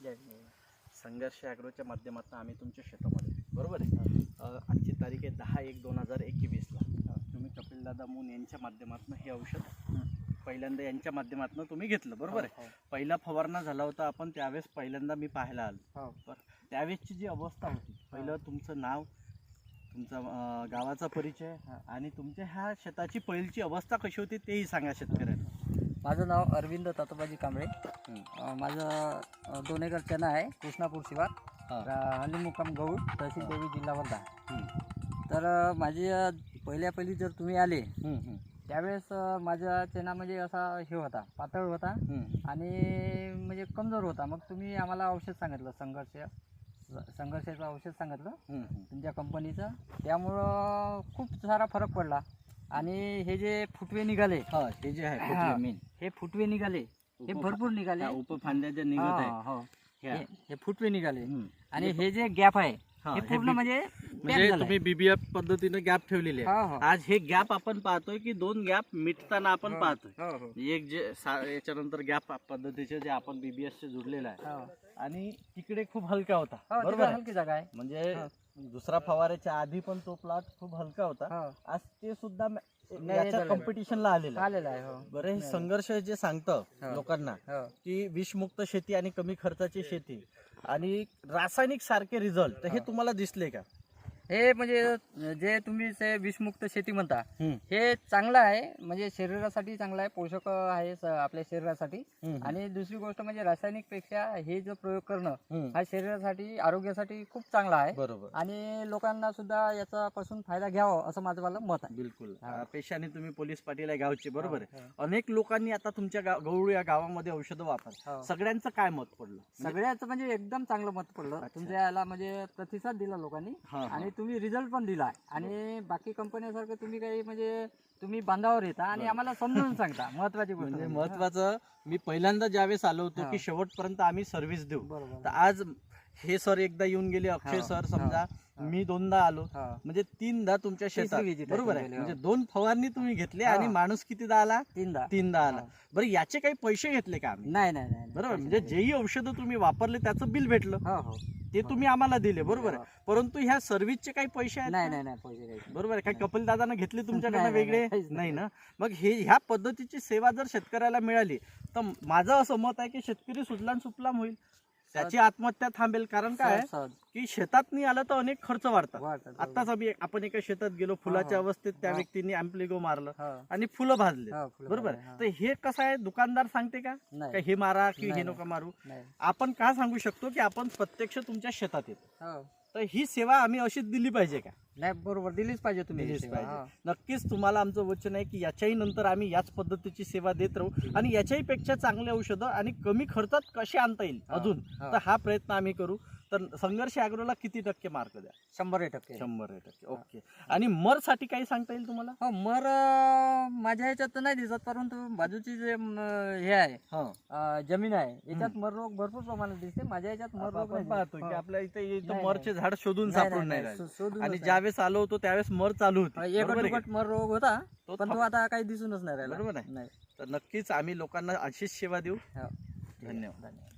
जय. संघर्ष ॲग्रोच्या माध्यमातून आम्ही तुमच्या शेतामध्ये बरोबर आहे? आजची तारीख आहे दहा एक दोन हजार एकवीसला. तुम्ही कपिलदादा मून यांच्या माध्यमातून हे औषध हं. पहिल्यांदा यांच्या माध्यमातून तुम्ही घेतलं बरोबर आहे? हो, पहिला फवारणा झाला होता आपण त्यावेळेस पहिल्यांदा मी पाहायला आलो. हो. हो. त्यावेळेसची जी अवस्था होती पहिलं तुमचं नाव तुमचा गावाचा परिचय आणि तुमच्या ह्या शेताची पहिलीची अवस्था कशी होती तेही सांगा शेतकऱ्यांना. माझं नाव अरविंद तातोबाजी कांबळे माझं दोन एकर चना आहे कृष्णापूर शिवार हा. हल्ली मुक्काम गौड तहसील देवी जिल्हा वर्धा. तर माझी पहिल्या पहिली जर तुम्ही आले. त्यावेळेस अं, माझा चना म्हणजे असा हे होता पातळ होता. आणि म्हणजे कमजोर होता मग तुम्ही आम्हाला औषध सांगितलं संघर्ष संघर्षाचं औषध सांगितलं. तुमच्या कंपनीचं त्यामुळं खूप सारा फरक पडला आणि हे जे फुटवे निघाले हा हे जे आहे हा. मेन हे फुटवे निघाले हे भरपूर निघाले उपफांद्या ज्या निघत हा, आहे हो. हे हे फुटवे निघाले. आणि हे जे गॅप आहे हा, पूर्ण म्हणजे म्हणजे तुम्ही बीबीएफ पद्धतीने गॅप ठेवलेले आहे. आज हे गॅप आपण पाहतोय की दोन गॅप मिटताना आपण पाहतोय हो. एक जे याच्यानंतर गॅप पद्धतीचे जे आपण बीबीएस चे जुडलेलं आहे. आणि तिकडे खूप हलका होता बरोबर? हलकी जागा आहे म्हणजे. दुसरा फवाऱ्याच्या आधी पण तो प्लॉट खूप हलका होता. आज ते सुद्धा. कॉम्पिटिशनला आलेलं. आलेला आहे हो बरं हे संघर्ष जे सांगतं. लोकांना. की विषमुक्त शेती आणि कमी खर्चाची शेती आणि रासायनिक सारखे रिझल्ट हा. तुम्हाला दिसले का हे म्हणजे जे तुम्ही विषमुक्त शेती म्हणता. हे चांगलं आहे म्हणजे शरीरासाठी चांगलं आहे पोषक आहे स- आपल्या शरीरासाठी. आणि दुसरी गोष्ट म्हणजे रासायनिकपेक्षा हे जो प्रयोग करणं. हा शरीरासाठी आरोग्यासाठी खूप चांगला आहे बरोबर आणि लोकांना सुद्धा याचा पासून फायदा घ्यावा असं माझं मला मत आहे बिलकुल हा. पेशाने तुम्ही पोलीस पाटील आहे गावचे बरोबर आहे अनेक लोकांनी आता तुमच्या गाव गौरू या गावामध्ये औषधं वापर हो. सगळ्यांचं काय मत पडलं सगळ्याचं म्हणजे एकदम चांगलं मत पडलं. तुमच्या याला म्हणजे प्रतिसाद दिला लोकांनी हा, हा. आणि तुम्ही रिझल्ट पण दिला आणि बाकी कंपन्यासारखं तुम्ही काही म्हणजे तुम्ही बांधावर येता आणि. आम्हाला समजून सांगता महत्वाची गोष्ट म्हणजे म्हणजे. महत्वाचं मी पहिल्यांदा ज्यावेळेस आलो होतो हा. की शेवटपर्यंत आम्ही सर्व्हिस देऊ तर आज हे सर एकदा येऊन गेले अक्षय हा, सर हा, समजा हा. मी दोनदा आलो हा. म्हणजे तीनदा तुमच्या शेतात बरोबर आहे तुमची, हो. म्हणजे दोन फवारणी तुम्ही घेतले हा. आणि माणूस कितीदा आला तीनदा तीनदा आला हा. बरं याचे काही पैसे घेतले का आम्ही नाही नाही बरोबर म्हणजे. जेही औषधं तुम्ही वापरले त्याचं बिल भेटलं हो हो ते तुम्ही आम्हाला दिले बरोबर आहे. परंतु ह्या सर्व्हिसचे काही पैसे आहेत नाही का? नाही नाही पैसे काही बरोबर आहे. काय कपिल दादानं घेतले तुमच्याकडनं नाही, नाही, वेगळे? काहीच नाही. नाही. ना? मग हे ह्या पद्धतीची सेवा जर शेतकऱ्याला मिळाली तर माझं असं मत आहे की शेतकरी सुजलाम सुफलाम होईल. त्याची आत्महत्या थांबेल कारण काय? की शेतात नाही आलं तर अनेक खर्च वाढतात. आत्ताच आम्ही आपण एका शेतात गेलो फुलाच्या. अवस्थेत त्या. व्यक्तीने अँप्लिगो मारलं आणि फुलं भाजले. बरोबर. तर हे कसं आहे? दुकानदार सांगते का? हे मारा की हे नका मारू? आपण का सांगू शकतो की आपण प्रत्यक्ष तुमच्या शेतात येतो? हो. तर ही सेवा आम्ही अशीच दिली पाहिजे का? नाही बरोबर. दिलीच पाहिजे तुम्ही ही दिलीच सेवा, पाहिजे. नक्कीच तुम्हाला आमचं वचन आहे की याच्याही नंतर आम्ही याच पद्धतीची सेवा देत राहू आणि याच्याही पेक्षा चांगले औषधं आणि कमी खर्चात कसे आणता येईल हा, अजून हा. तर हा प्रयत्न आम्ही करू. तर संघर्ष अॅग्रोला किती टक्के मार्क द्या? शंभर टक्के. शंभर टक्के. ओके. आणि मरसाठी काही सांगता येईल तुम्हाला? हो मर माझ्या ह्याच्यात तर नाही दिसत परंतु बाजूची जे म, हे आहे हा. अं, जमीन आहे याच्यात मर रोग भरपूर प्रमाणात दिसते. माझ्या ह्याच्यात मर रोग आपण नाही पाहतो दिसत. की हो. आपल्या इथे इथं नाही, मरचे झाड शोधून नाही, सापडून नाही नाही, राहिले. शो- शोधूनच आणि नाही. ज्यावेळेस आलो होतो त्यावेळेस मर चालू होती. एक बरोबर आहे का? दुकट मर रोग होता तो पण तो थांब- आता काही दिसूनच नाही राहिला. बरोबर आहे. नाही. तर नक्कीच आम्ही लोकांना अशीच सेवा देऊ. हो. धन्यवाद. धन्यवाद.